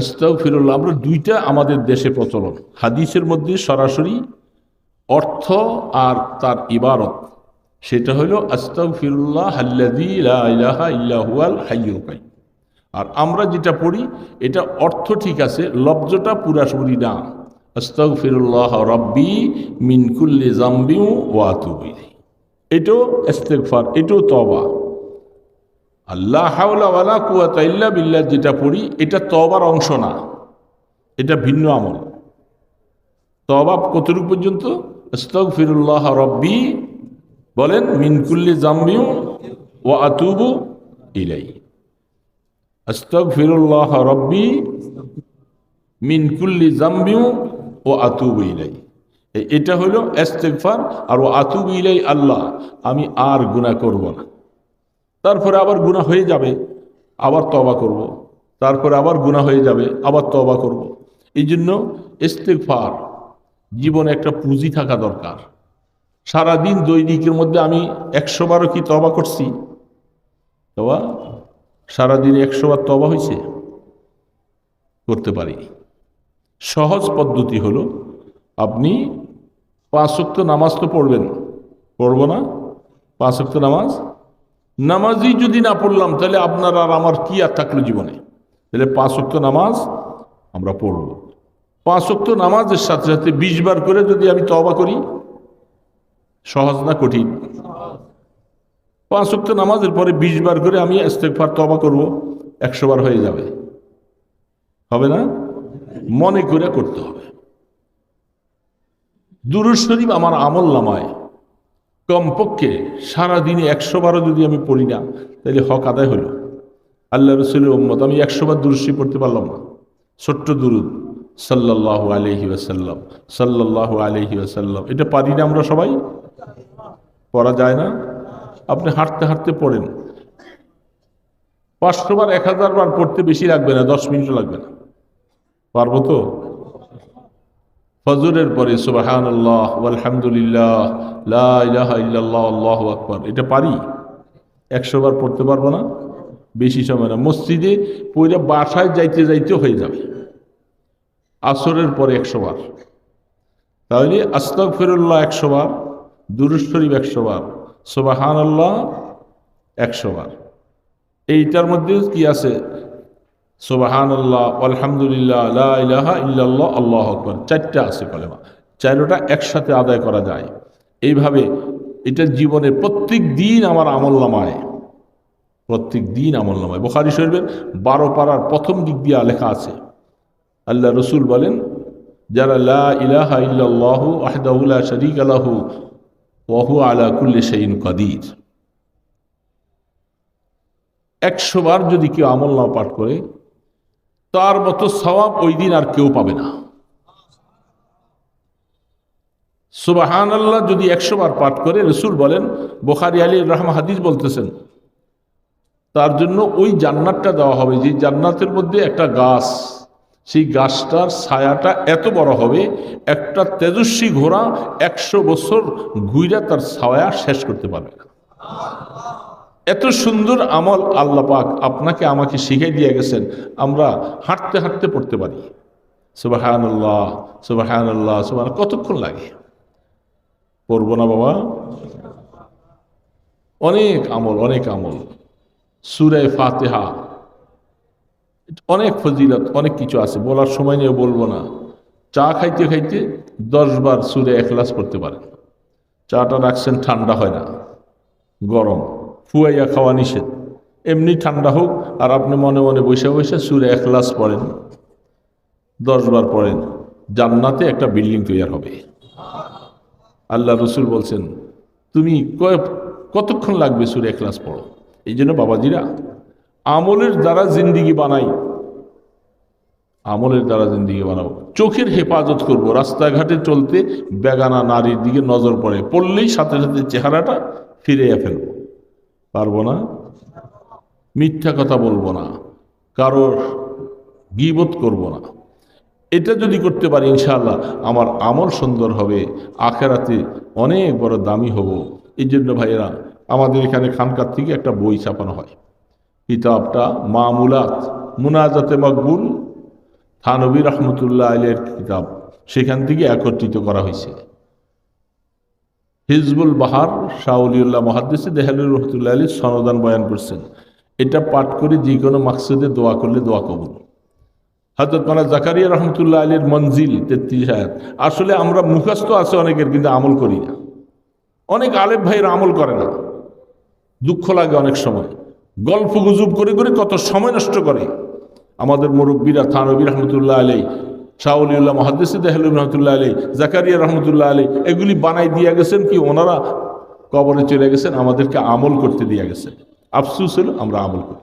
আস্তাগফিরুল্লাহ, আমরা দুইটা আমাদের দেশে প্রচলন। হাদিসের মধ্যে সরাসরি অর্থ আর তার ইবারত, সেটা হলো আস্তাগফিরুল্লাহ হাল্লাযী লা ইলাহা ইল্লা হুয়াল হাইয়ুল আর আমরা যেটা পড়ি, এটা অর্থ ঠিক আছে, লব্জটা পুরাসরি না। আস্তাগফিরুল্লাহ রব্বি মিন কুল্লি জামবি ওয়া আতুবু ইলাইহি। এটাও ইস্তেগফার, এটাও তওবা। আল্লাহ হাওলা ওয়ালা কুয়াতা ইল্লা বিল্লা যেটা পড়ি, এটা তবার অংশ না। এটা ভিন্ন আমল। তবা কতটুকু পর্যন্ত? আস্তাগফিরুল্লাহ রব্বি, বলেন মিনকুল্লি জাম্বিউ ও আতুবু ইলাই। আস্তাগফিরুল্লাহ রব্বি মিনকুল্লি জাম্বিউ ও আতুবু ইলাই। এটা হলো ইস্তেগফার আর ও আতুবু ইলাই আল্লাহ। আমি আর গুনাহ করব না। তারপরে আবার গুনাহ হয়ে যাবে, আবার তবা করব। তারপরে আবার গুনাহ হয়ে যাবে, আবার তবা করব। এই জন্য ইস্তেগফার, জীবনে একটা পুঁজি থাকা দরকার। সারাদিন দৈনিকের মধ্যে আমি একশো বারও কি তবা করছি? তবা সারাদিন একশো বার তবা হয়েছে? করতে পারি। সহজ পদ্ধতি হলো, আপনি পাঁচ ওয়াক্ত নামাজ তো পড়বেন। পড়ব না? পাঁচ নামাজ নামাজই যদি না পড়লাম, তাহলে আপনার আর আমার কি আর থাকল জীবনে? তাহলে পাঁচ ওয়াক্ত নামাজ আমরা পড়ব। পাঁচ ওয়াক্ত নামাজের সাথে সাথে বিশ বার করে যদি আমি তবা করি, সহজ না কঠিন? পাঁচ ওয়াক্ত নামাজের পরে বিশ বার করে আমি ইস্তেগফার তবা করব, একশো বার হয়ে যাবে। হবে না? মনে করে করতে হবে। দুরুদ শরীফ আমার আমল নামায়। কমপক্ষে সারাদিনে একশো বারও যদি আমি পড়ি না, তাহলে হক আদায় হলো। আল্লাহ রসুলের উম্মত, আমি একশো বার দুরুশি পড়তে পারলাম না। ছোট্ট দুরুদ সাল্লাহ আলহি আসাল্লাম সাল্লাহ আলহি আসাল্লাম এটা পারি না আমরা সবাই? পড়া যায় না? আপনি হাঁটতে হাঁটতে পড়েন। পাঁচশো বার এক হাজার বার পড়তে বেশি লাগবে না, দশ মিনিটও লাগবে না। পারব তো? ফজরের পরে সুবাহান আল্লাহ আলহামদুলিল্লাহ লা ইলাহা ইল্লাল্লাহ, আল্লাহু আকবার। এটা পারি? একশো বার পড়তে পারব না? বেশি সময় না। মসজিদে পইরা বাসায় যাইতে যাইতে হয়ে যাবে। আসরের পরে একশো বার। তাহলে আস্তক ফিরুল্লাহ একশো বার শরীফ একশো বার সুবাহান আল্লাহ একশো বার। এইটার মধ্যে কি আছে? সুবাহান আল্লাহ আলহামদুলিল্লাহ লা ইলাহা ইল্লাল্লাহ, আল্লাহ আকবর। চারটা আছে কলেমা। চারোটা একসাথে আদায় করা যায়। এইভাবে এটা জীবনের প্রত্যেক দিন আমার আমল নামায়। প্রত্যেক দিন আমল নামায়। বোখারি শরীফের বারো পাড়ার প্রথম দিক দিয়ে লেখা আছে। আল্লাহ রসুল বলেন, যারা লা ইলাহা ইল্লাল্লাহ আহদাহুল্লাহ শরিক আলাহু ওহু আলা কুল্লি শাইন কাদির। একশো বার যদি কেউ আমল না পাঠ করে তার মতো সওয়াব ওই দিন আর কেউ পাবে না। সুবাহান আল্লাহ যদি একশো বার পাঠ করে রসুল বলেন, বোখারি আলী রহমা হাদিস বলতেছেন, তার জন্য ওই জান্নাতটা দেওয়া হবে, যে জান্নাতের মধ্যে একটা গাছ, সেই গাছটার ছায়াটা এত বড় হবে, একটা তেজস্বী ঘোড়া একশো বছর ঘুইরা তার ছায়া শেষ করতে পারবে না। এত সুন্দর আমল আল্লাহ পাক আপনাকে আমাকে শিখে দিয়ে গেছেন, আমরা হাঁটতে হাঁটতে পড়তে পারি। সুবাহান আল্লাহ সুবাহ কতক্ষণ লাগে? পড়ব না বাবা? অনেক আমল অনেক আমল। সুরে ফাতেহা, অনেক ফজিলত, অনেক কিছু আছে, বলার সময় নিয়ে বলব না। চা খাইতে খাইতে দশ বার সুরে এখলাস করতে পারেন। চাটা রাখছেন, ঠান্ডা হয় না, গরম। ফুয়াইয়া খাওয়া নিষেধ। এমনি ঠান্ডা হোক, আর আপনি মনে মনে বসে বসে সুরে এখলাস পড়েন। দশ বার পড়েন, জান্নাতে একটা বিল্ডিং তৈরি হবে। আল্লাহ রসুল বলছেন, তুমি কতক্ষণ লাগবে সুরে এখলাস পড়ো? এই জন্য বাবাজিরা, আমলের দ্বারা জিন্দিগি বানাই। আমলের দ্বারা জিন্দিগি বানাবো চোখের হেফাজত করব, রাস্তাঘাটে চলতে বেগানা নারীর দিকে নজর পড়ে। পড়লেই সাথে সাথে চেহারাটা ফিরে ফেলব। পারব না? মিথ্যা কথা বলব না। কারোর গিবোধ করব না। এটা যদি করতে পারি, ইনশাআল্লাহ আমার আমল সুন্দর হবে, আখেরাতে অনেক বড় দামি হব। এই জন্য ভাইয়েরা, আমাদের এখানে খানকার থেকে একটা বই ছাপানো হয়। কিতাবটা মামুলাত মুনাজাতে মকবুল থানবী রহমতুল্লাহ আলের কিতাব। সেখান থেকে একত্রিত করা হয়েছে। হিজবুল বাহার শাহলিউল্লাহ মহাদ্দেসে দেহালুর রহমতুল্লাহ আলী সনদান বয়ান করছেন। এটা পাঠ করে যে কোনো মাকসুদে দোয়া করলে দোয়া কবুল। হজরত মানা জাকারিয়া রহমতুল্লাহ আলীর মঞ্জিল তেত্রিশ হায়াত আসলে আমরা মুখস্থ আছে অনেকের, কিন্তু আমল করি না। অনেক আলেম ভাইয়ের আমল করে না। দুঃখ লাগে অনেক সময়। গল্প গুজব করে করে কত সময় নষ্ট করে। আমাদের মুরব্বীরা থানবী রহমতুল্লাহ আলী শাহলিউল্লাহ মহাদ্দেসিদ রহমতুল্লাহ আলী জাকারিয়া রহমতুল্লাহ আলী এগুলি বানাই দিয়ে গেছেন কি? ওনারা কবরে চলে গেছেন, আমাদেরকে আমল করতে দিয়ে গেছেন। আফসুস হলো আমরা আমল করি।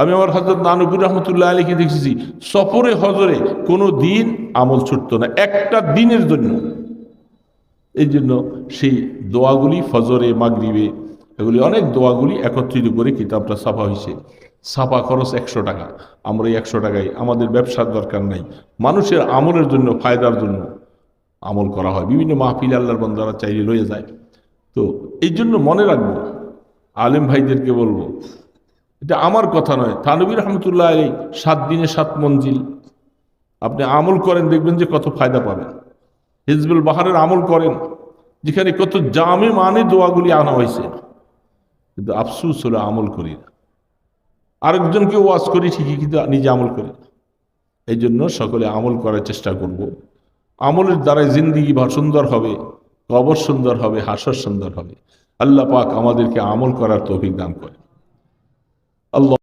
আমি আমার হজরত নানবুর রহমতুল্লাহ আলীকে দেখেছি, সফরে, হজরে কোনো দিন আমল ছুটত না, একটা দিনের জন্য। এই জন্য সেই দোয়াগুলি ফজরে, মাগরিবে, এগুলি অনেক দোয়াগুলি একত্রিত করে কিতাবটা ছাপা হয়েছে। ছাপা খরচ একশো টাকা। আমরা এই একশো টাকায় আমাদের ব্যবসার দরকার নাই। মানুষের আমলের জন্য, ফায়দার জন্য আমল করা হয়। বিভিন্ন মাহফিল আল্লাহর বন্দারা চাইলে লয়ে যায়। তো এই জন্য মনে রাখব, আলেম ভাইদেরকে বলব, এটা আমার কথা নয়। থানবী রহমতুল্লাহ আলী সাত দিনে সাত মঞ্জিল। আপনি আমল করেন, দেখবেন যে কত ফায়দা পাবেন। হিজবুল বাহারের আমল করেন, যেখানে কত জামে মানে দোয়াগুলি আনা হয়েছে। কিন্তু আফসুস হলো আমল করি না। আরেকজনকে ওয়াজ করি, ঠিকই কিন্তু নিজে আমল করি না। এই জন্য সকলে আমল করার চেষ্টা করব। আমলের দ্বারাই জিন্দিগি বা সুন্দর হবে, কবর সুন্দর হবে, হাসর সুন্দর হবে। আল্লাহ পাক আমাদেরকে আমল করার তো অভিজ্ঞান করে আল্লাহ